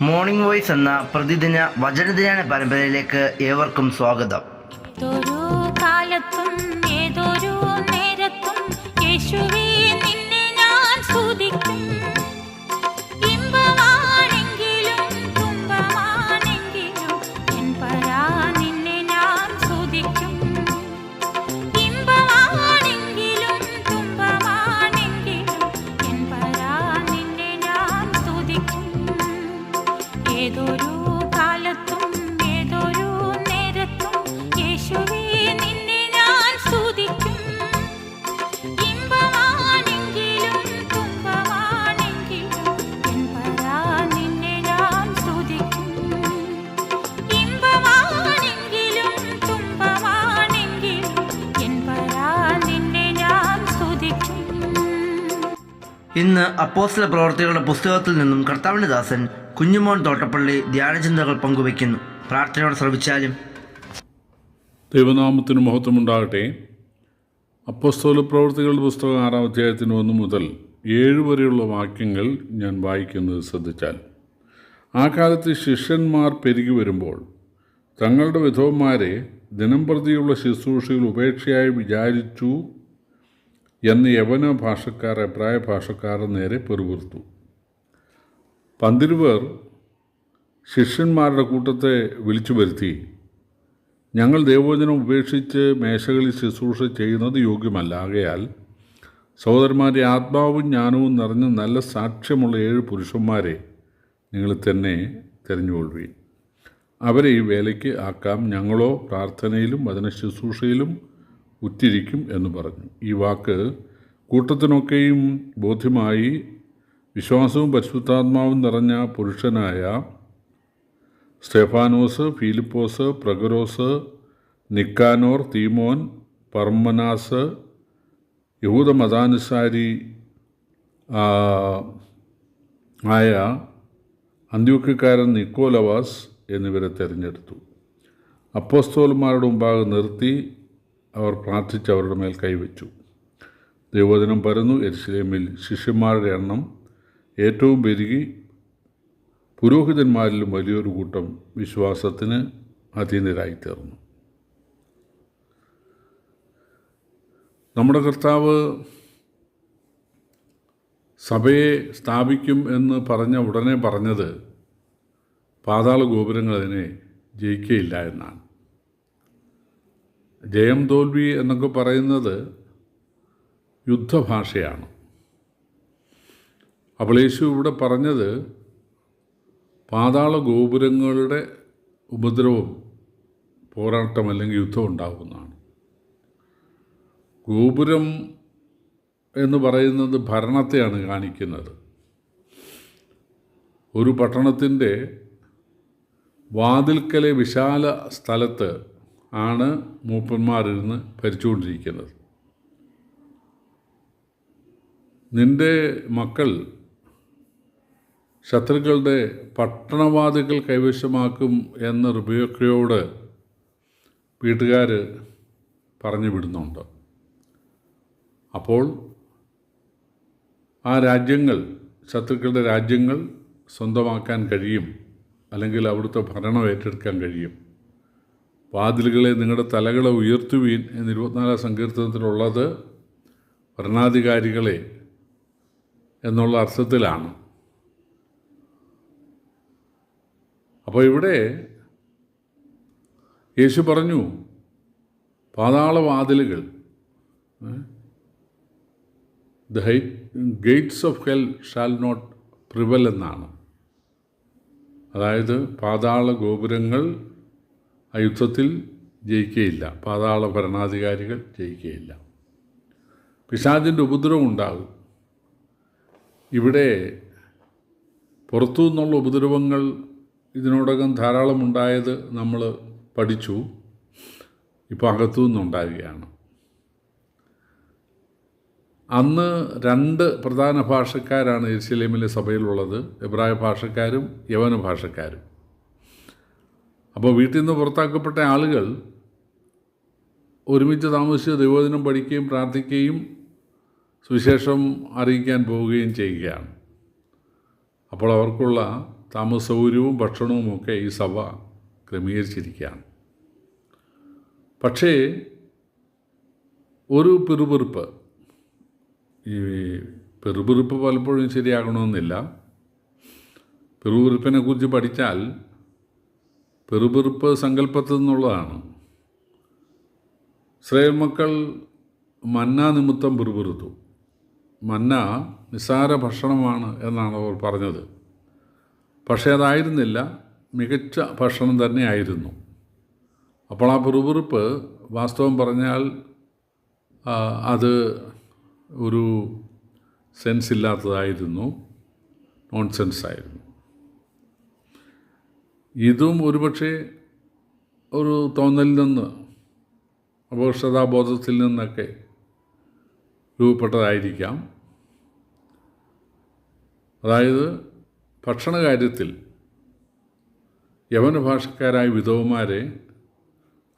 Morning voice എന്ന പ്രതിദിന വചനധ്യാന പരമ്പരയിലേക്ക് ഏവർക്കും സ്വാഗതം. ഏതൊരു കാലത്തും ഏതൊരു നേരത്തും യേശുവേ ഇന്ന് അപ്പോസ്തല പ്രവർത്തികളുടെ പുസ്തകത്തിൽ നിന്നും കർത്താവിന്റെ ദാസൻ കുഞ്ഞുമോൻ തോട്ടപ്പള്ളി ധ്യാനചിന്തകൾ പങ്കുവയ്ക്കുന്നു. പ്രാർത്ഥനയോടെ ശ്രവിച്ചാലും. ദൈവനാമത്തിന് മഹത്വമുണ്ടാകട്ടെ. അപ്പോസ്തോല പ്രവർത്തികളുടെ പുസ്തകം ആറാം അധ്യായത്തിന് ഒന്ന് മുതൽ ഏഴ് വരെയുള്ള വാക്യങ്ങൾ ഞാൻ വായിക്കുന്നത് ശ്രദ്ധിച്ചാൽ. ആ കാലത്ത് ശിഷ്യന്മാർ പെരുകി വരുമ്പോൾ തങ്ങളുടെ വിധവന്മാരെ ദിനം പ്രതിയുള്ള ശുശ്രൂഷയിൽ ഉപേക്ഷയായി വിചാരിച്ചു എന്ന് യവന ഭാഷക്കാർ അഭിപ്രായ ഭാഷക്കാർ നേരെ പെറുവിർത്തു പന്തിരുവർ ശിഷ്യന്മാരുടെ കൂട്ടത്തെ വിളിച്ചു വരുത്തി ഞങ്ങൾ ദേവോചനം ഉപേക്ഷിച്ച് മേശകളിൽ ശുശ്രൂഷ ചെയ്യുന്നത് യോഗ്യമല്ല. ആകയാൽ സഹോദരന്മാരെ ആത്മാവും ജ്ഞാനവും നിറഞ്ഞ നല്ല സാക്ഷ്യമുള്ള ഏഴ് പുരുഷന്മാരെ നിങ്ങൾ തന്നെ തിരഞ്ഞുകൊള്ളുവീൻ. അവരെ ഈ വേലയ്ക്ക് ആക്കാം. ഞങ്ങളോ പ്രാർത്ഥനയിലും വചന ശുശ്രൂഷയിലും ഉറ്റിരിക്കും എന്ന് പറഞ്ഞു. ഈ വാക്ക് കൂട്ടത്തിനൊക്കെയും ബോധ്യമായി വിശ്വാസവും പരിശുദ്ധാത്മാവും നിറഞ്ഞ പുരുഷനായ സ്റ്റെഫാനോസ് ഫിലിപ്പോസ് പ്രഗരോസ് നിക്കാനോർ തീമോൻ പർമനാസ് യഹൂദ മതാനുസാരി ആയ അന്ത്യോക്യക്കാരൻ നിക്കോലവാസ് എന്നിവരെ തിരഞ്ഞെടുത്തു. അപ്പോസ്തോൽമാരുടെ മുമ്പാകെ നിർത്തി അവർ പ്രാർത്ഥിച്ച് അവരുടെ മേൽ കൈവച്ചു. ദൈവദിനം പരന്നു എരിശിലേമിൽ ശിഷ്യന്മാരുടെ എണ്ണം ഏറ്റവും പെരുകി പുരോഹിതന്മാരിലും വലിയൊരു കൂട്ടം വിശ്വാസത്തിന് അധീനരായിത്തീർന്നു. നമ്മുടെ കർത്താവ് സഭയെ സ്ഥാപിക്കും എന്ന് പറഞ്ഞ ഉടനെ പറഞ്ഞത് പാതാള ഗോപുരങ്ങൾ അതിനെ ജയിക്കുകയില്ല എന്നാണ്. ജയം തോൽവി എന്നൊക്കെ പറയുന്നത് യുദ്ധഭാഷയാണ്. അപ്പോൾ ഇവിടെ പറഞ്ഞത് പാതാള ഗോപുരങ്ങളുടെ ഉപദ്രവം പോരാട്ടം അല്ലെങ്കിൽ യുദ്ധം ഉണ്ടാകുന്നതാണ് ഗോപുരം എന്ന് പറയുന്നത് ഭരണത്തെയാണ് കാണിക്കുന്നത്. ഒരു പട്ടണത്തിന്റെ വാതിൽക്കലെ വിശാല സ്ഥലത്ത് ആണ് മൂപ്പന്മാരിരുന്ന് ഭരിച്ചുകൊണ്ടിരിക്കുന്നത്. നിന്റെ മക്കൾ ശത്രുക്കളുടെ പട്ടണവാദികൾ കൈവശമാക്കും എന്ന റിബിയോക്കയോട് വീട്ടുകാർ പറഞ്ഞു വിടുന്നുണ്ട്. അപ്പോൾ ആ രാജ്യങ്ങൾ ശത്രുക്കളുടെ രാജ്യങ്ങൾ സ്വന്തമാക്കാൻ കഴിയും. അല്ലെങ്കിൽ അവിടുത്തെ ഭരണം ഏറ്റെടുക്കാൻ കഴിയും. വാതിലുകളെ നിങ്ങളുടെ തലകളെ ഉയർത്തുവീൻ എന്ന് ഇരുപത്തിനാലാം സങ്കീർത്തനത്തിലുള്ളത് ഭരണാധികാരികളെ എന്നുള്ള അർത്ഥത്തിലാണ്. അപ്പോൾ ഇവിടെ യേശു പറഞ്ഞു പാതാളവാതിലുകൾ the high gates of hell shall not prevail എന്നാണ്. അതായത് പാതാള ഗോപുരങ്ങൾ ആ യുദ്ധത്തിൽ ജയിക്കുകയില്ല പാതാള ഭരണാധികാരികൾ ജയിക്കുകയില്ല പിശാചിന്റെ ഉപദ്രവം ഉണ്ടാകും. ഇവിടെ പുറത്തു നിന്നുള്ള ഉപദ്രവങ്ങൾ ഇതിനോടകം ധാരാളം ഉണ്ടായത് നമ്മൾ പഠിച്ചു. ഇപ്പോൾ അകത്തു നിന്നുണ്ടാവുകയാണ് അന്ന് രണ്ട് പ്രധാന ഭാഷക്കാരാണ് എരിശിലേമിലെ സഭയിലുള്ളത്. എബ്രായ ഭാഷക്കാരും യവന ഭാഷക്കാരും. അപ്പോൾ വീട്ടിൽ നിന്ന് പുറത്താക്കപ്പെട്ട ആളുകൾ ഒരുമിച്ച് താമസിച്ച് ദൈവദിനം പഠിക്കുകയും പ്രാർത്ഥിക്കുകയും സുവിശേഷം അറിയിക്കാൻ പോവുകയും ചെയ്യുകയാണ്. അപ്പോൾ അവർക്കുള്ള താമസ സൗകര്യവും ഭക്ഷണവുമൊക്കെ ഈ സഭ ക്രമീകരിച്ചിരിക്കുകയാണ്. പക്ഷേ ഒരു പിറുപിറുപ്പ് ഈ പിറുപിറുപ്പ് പലപ്പോഴും ശരിയാകണമെന്നില്ല. പിറുപിറുപ്പിനെ കുറിച്ച് പഠിച്ചാൽ പിറുപിറുപ്പ് സങ്കല്പത്തിൽ നിന്നുള്ളതാണ്. ഇസ്രായേൽ മക്കൾ മന്ന നിമിത്തം പിറുപിറുത്തു. മന്ന നിസാര ഭക്ഷണമാണ് എന്നാണ് അവർ പറഞ്ഞത്. പക്ഷേ അതായിരുന്നില്ല മികച്ച ഭക്ഷണം തന്നെയായിരുന്നു അപ്പോൾ ആ പെറുപെറുപ്പ് വാസ്തവം പറഞ്ഞാൽ അത് ഒരു സെൻസ് ഇല്ലാത്തതായിരുന്നു നോൺ സെൻസ് ആയിരുന്നു ഇതും ഒരുപക്ഷെ ഒരു തോന്നലിൽ നിന്ന് അപകർഷതാബോധത്തിൽ നിന്നൊക്കെ രൂപപ്പെട്ടതായിരിക്കാം. അതായത് ഭക്ഷണകാര്യത്തിൽ യവന ഭാഷക്കാരായ വിധവന്മാരെ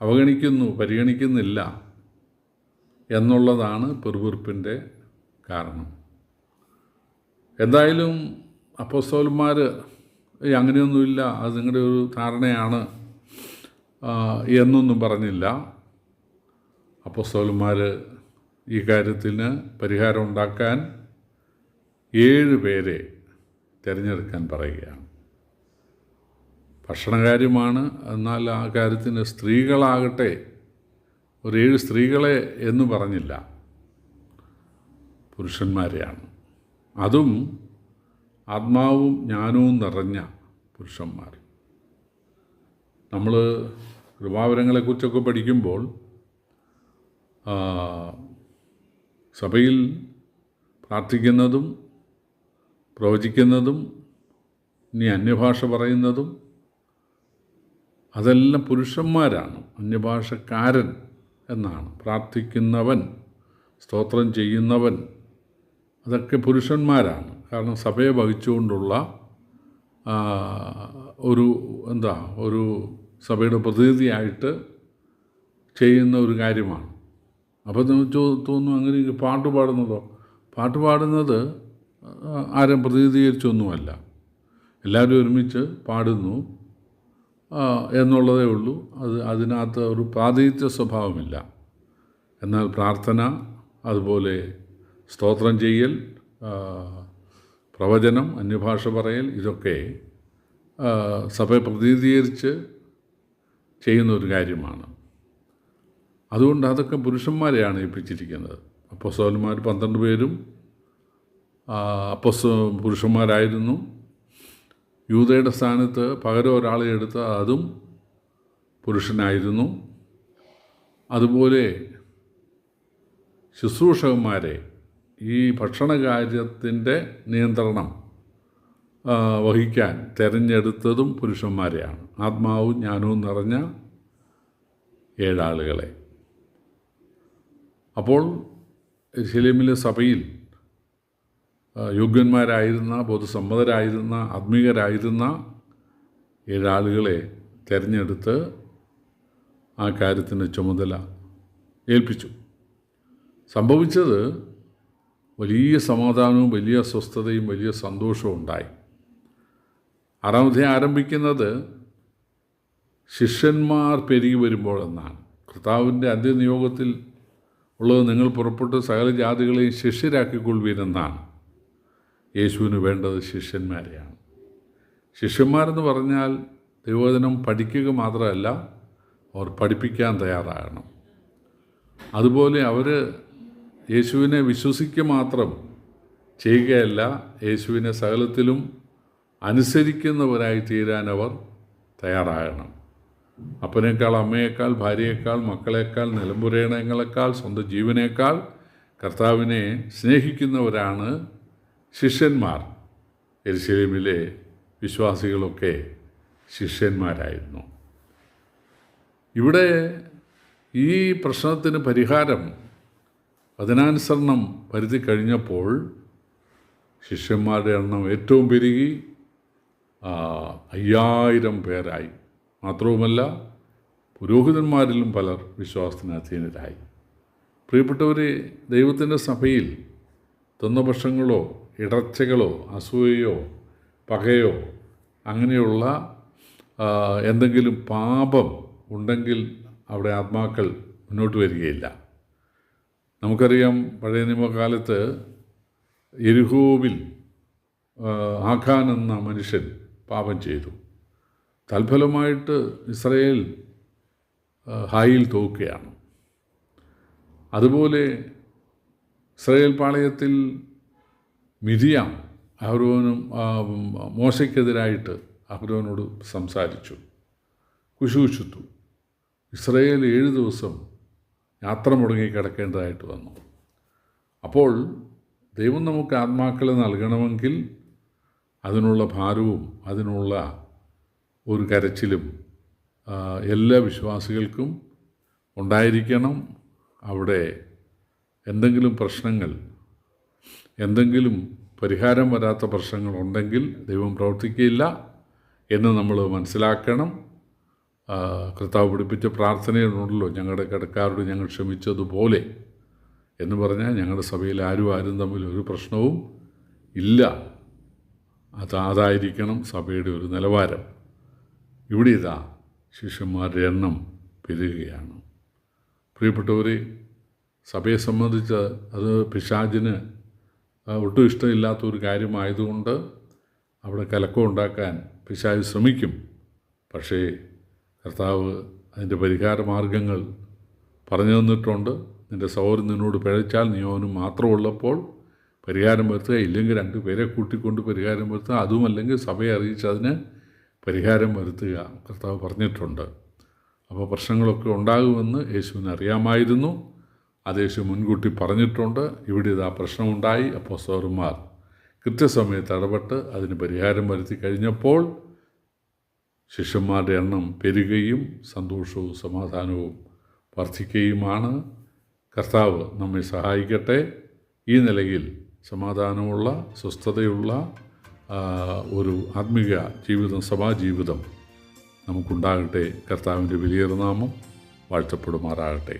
അവഗണിക്കുന്നു പരിഗണിക്കുന്നില്ല എന്നുള്ളതാണ് പെറുവിറുപ്പിന്റെ കാരണം. എന്തായാലും അപ്പോസ്തോലന്മാർ "ഏയ് അങ്ങനെയൊന്നുമില്ല. അത് നിങ്ങളുടെ ഒരു ധാരണയാണ്. എന്നൊന്നും പറഞ്ഞില്ല. അപ്പോസ്തോലന്മാർ ഈ കാര്യത്തിന് പരിഹാരം ഉണ്ടാക്കാൻ ഏഴ് പേരെ തിരഞ്ഞെടുക്കാൻ പറയുകയാണ്. ഭക്ഷണകാര്യമാണ്. എന്നാൽ ആ കാര്യത്തിന് സ്ത്രീകളാകട്ടെ ഒരു ഏഴ് സ്ത്രീകളെ എന്ന് പറഞ്ഞില്ല. പുരുഷന്മാരെയാണ്. അതും ആത്മാവും ജ്ഞാനവും നിറഞ്ഞ പുരുഷന്മാർ. നമ്മൾ കൃപാവരങ്ങളെക്കുറിച്ചൊക്കെ പഠിക്കുമ്പോൾ സഭയിൽ പ്രാർത്ഥിക്കുന്നതും പ്രവചിക്കുന്നതും ഇനി അന്യഭാഷ പറയുന്നതും അതെല്ലാം പുരുഷന്മാരാണ്. അന്യഭാഷക്കാരൻ എന്നാണ്. പ്രാർത്ഥിക്കുന്നവൻ സ്തോത്രം ചെയ്യുന്നവൻ അതൊക്കെ പുരുഷന്മാരാണ്. കാരണം സഭയെ വഹിച്ചുകൊണ്ടുള്ള ഒരു എന്താ ഒരു സഭയുടെ പ്രതിനിധിയായിട്ട് ചെയ്യുന്ന ഒരു കാര്യമാണ്. അപ്പോൾ നമുക്ക് തോന്നുന്നു അങ്ങനെ പാട്ട് പാടുന്നതോ? പാട്ട് പാടുന്നത് ആരും പ്രതിനിധീകരിച്ചൊന്നുമല്ല. എല്ലാവരും ഒരുമിച്ച് പാടുന്നു എന്നുള്ളതേ ഉള്ളൂ. അത് അതിനകത്ത് ഒരു പ്രാതിനിധ്യ സ്വഭാവമില്ല. എന്നാൽ പ്രാർത്ഥന അതുപോലെ സ്തോത്രം ചെയ്യൽ പ്രവചനം അന്യഭാഷ പറയൽ ഇതൊക്കെ സഭ സഭയെ പ്രതിനിധീകരിച്ച് ചെയ്യുന്ന ഒരു കാര്യമാണ്. അതുകൊണ്ട് അതൊക്കെ പുരുഷന്മാരെയാണ് ഏൽപ്പിച്ചിരിക്കുന്നത്. അപ്പോസ്തലന്മാർ പന്ത്രണ്ട് പേരും അപ്പസ് പുരുഷന്മാരായിരുന്നു. യൂതയുടെ സ്ഥാനത്ത് പകരം ഒരാളെ എടുത്ത അതും പുരുഷനായിരുന്നു. അതുപോലെ ശുശ്രൂഷകന്മാരെ ഈ ഭക്ഷണകാര്യത്തിന്റെ നിയന്ത്രണം വഹിക്കാൻ തിരഞ്ഞെടുത്തതും പുരുഷന്മാരെയാണ്. ആത്മാവും ജ്ഞാനവും നിറഞ്ഞ ഏഴാളുകളെ. അപ്പോൾ ശിലിമിലെ സഭയിൽ യോഗ്യന്മാരായിരുന്ന ബോധസമ്മതരായിരുന്ന ആത്മീകരായിരുന്ന ഏഴാളുകളെ തിരഞ്ഞെടുത്ത് ആ കാര്യത്തിന്റെ ചുമതല ഏൽപ്പിച്ചു. സംഭവിച്ചത് വലിയ സമാധാനവും വലിയ അസ്വസ്ഥതയും വലിയ സന്തോഷവും ഉണ്ടായി. ആറാമധ്യം ആരംഭിക്കുന്നത് ശിഷ്യന്മാർ പെരുകി വരുമ്പോൾ എന്നാണ്. കർത്താവിന്റെ അന്ത്യനിയോഗത്തിൽ ഉള്ളത് നിങ്ങൾ പുറപ്പെട്ട് സകല ജാതികളെയും ശിഷ്യരാക്കിക്കൊള്ളുവീരെന്നാണ് യേശുവിന് വേണ്ടത് ശിഷ്യന്മാരെയാണ്. ശിഷ്യന്മാരെന്ന് പറഞ്ഞാൽ ദൈവവചനം പഠിക്കുക മാത്രമല്ല അവർ പഠിപ്പിക്കാൻ തയ്യാറാകണം. അതുപോലെ അവർ യേശുവിനെ വിശ്വസിക്കുക മാത്രം ചെയ്യുകയല്ല യേശുവിനെ സകലത്തിലും അനുസരിക്കുന്നവരായി തീരാൻ അവർ തയ്യാറാകണം. അപ്പനേക്കാൾ അമ്മയേക്കാൾ ഭാര്യയേക്കാൾ മക്കളേക്കാൾ നിലമ്പുരേണങ്ങളെക്കാൾ സ്വന്തം ജീവനേക്കാൾ കർത്താവിനെ സ്നേഹിക്കുന്നവരാണ് ശിഷ്യന്മാർ. എരിശലീമിലെ വിശ്വാസികളൊക്കെ ശിഷ്യന്മാരായിരുന്നു. ഇവിടെ ഈ പ്രശ്നത്തിന് പരിഹാരം അതിനനുസരണം പരിധി കഴിഞ്ഞപ്പോൾ ശിഷ്യന്മാരുടെ എണ്ണം ഏറ്റവും പെരുകി അയ്യായിരം പേരായി. മാത്രവുമല്ല പുരോഹിതന്മാരിലും പലർ വിശ്വാസത്തിന് അധീനരായി. പ്രിയപ്പെട്ടവരെ ദൈവത്തിന്റെ സഭയിൽ തന്നപക്ഷങ്ങളോ ഇടർച്ചകളോ അസൂയയോ പകയോ അങ്ങനെയുള്ള എന്തെങ്കിലും പാപം ഉണ്ടെങ്കിൽ അവിടെ ആത്മാക്കൾ മുന്നോട്ട് വരികയില്ല. നമുക്കറിയാം പഴയ നിയമകാലത്ത് എരിഹോവിൽ ആഖാൻ എന്ന മനുഷ്യൻ പാപം ചെയ്തു. തൽഫലമായിട്ട് ഇസ്രയേൽ ഹായിൽ തോക്കുകയാണ്. അതുപോലെ ഇസ്രയേൽ പാളയത്തിൽ മിഥിയാം അഹ്റോനും മോശയ്ക്കെതിരായിട്ട് അഹ്റോനോട് സംസാരിച്ചു. കുശുകുശുത്തു ഇസ്രയേൽ ഏഴ് ദിവസം യാത്ര മുടങ്ങി കിടക്കേണ്ടതായിട്ട് വന്നു. അപ്പോൾ ദൈവം നമുക്ക് ആത്മാക്കളെ നൽകണമെങ്കിൽ അതിനുള്ള ഭാരവും അതിനുള്ള ഒരു കരച്ചിലും എല്ലാ വിശ്വാസികൾക്കും ഉണ്ടായിരിക്കണം. അവിടെ എന്തെങ്കിലും പ്രശ്നങ്ങൾ എന്തെങ്കിലും പരിഹാരം വരാത്ത പ്രശ്നങ്ങൾ ഉണ്ടെങ്കിൽ ദൈവം പ്രവർത്തിക്കില്ല എന്ന് നമ്മൾ മനസ്സിലാക്കണം. കർത്താവ് പഠിപ്പിച്ച പ്രാർത്ഥനയുണ്ടല്ലോ ഞങ്ങളുടെ കിടക്കാരോട് ഞങ്ങൾ ക്ഷമിച്ചതുപോലെ. എന്ന് പറഞ്ഞാൽ ഞങ്ങളുടെ സഭയിൽ ആരും ആരും തമ്മിൽ ഒരു പ്രശ്നവും ഇല്ല. അത് അതായിരിക്കണം സഭയുടെ ഒരു നിലവാരം. ഇവിടെ ഇതാ ശിഷ്യന്മാരുടെ എണ്ണം പെരുകയാണ് പ്രിയപ്പെട്ടവരെ സഭയെ സംബന്ധിച്ച് അത് പിശാജിന് ഒട്ടും ഇഷ്ടമില്ലാത്ത ഒരു കാര്യമായതുകൊണ്ട് അവിടെ കലക്കം ഉണ്ടാക്കാൻ പിശാജ് ശ്രമിക്കും. പക്ഷേ കർത്താവ് അതിന്റെ പരിഹാര മാർഗങ്ങൾ പറഞ്ഞു തന്നിട്ടുണ്ട്. നിന്റെ സൗഹൃദം നിന്നോട് പിഴച്ചാൽ നീ അവനും മാത്രമുള്ളപ്പോൾ പരിഹാരം വരുത്തുക. ഇല്ലെങ്കിൽ രണ്ട് പേരെ കൂട്ടിക്കൊണ്ട് പരിഹാരം വരുത്തുക. അതുമല്ലെങ്കിൽ സഭയെ അറിയിച്ച് അതിന് പരിഹാരം വരുത്തുക. കർത്താവ് പറഞ്ഞിട്ടുണ്ട്. അപ്പോൾ പ്രശ്നങ്ങളൊക്കെ ഉണ്ടാകുമെന്ന് യേശുവിന് അറിയാമായിരുന്നു. അത് യേശു മുൻകൂട്ടി പറഞ്ഞിട്ടുണ്ട്. ഇവിടെ ഇത് ആ പ്രശ്നമുണ്ടായി. അപ്പോൾ സോറുമാർ കൃത്യസമയത്ത് ഇടപെട്ട് അതിന് പരിഹാരം വരുത്തി കഴിഞ്ഞപ്പോൾ ശിഷ്യന്മാരുടെ എണ്ണം പെരുകയും സന്തോഷവും സമാധാനവും വർദ്ധിക്കുകയുമാണ്. കർത്താവ് നമ്മെ സഹായിക്കട്ടെ. ഈ നിലയിൽ സമാധാനമുള്ള സ്വസ്ഥതയുള്ള ഒരു ആത്മീക ജീവിതം സഭാജീവിതം നമുക്കുണ്ടാകട്ടെ. കർത്താവിന്റെ വലിയ നാമം വാഴ്ത്തപ്പെടുമാറാകട്ടെ.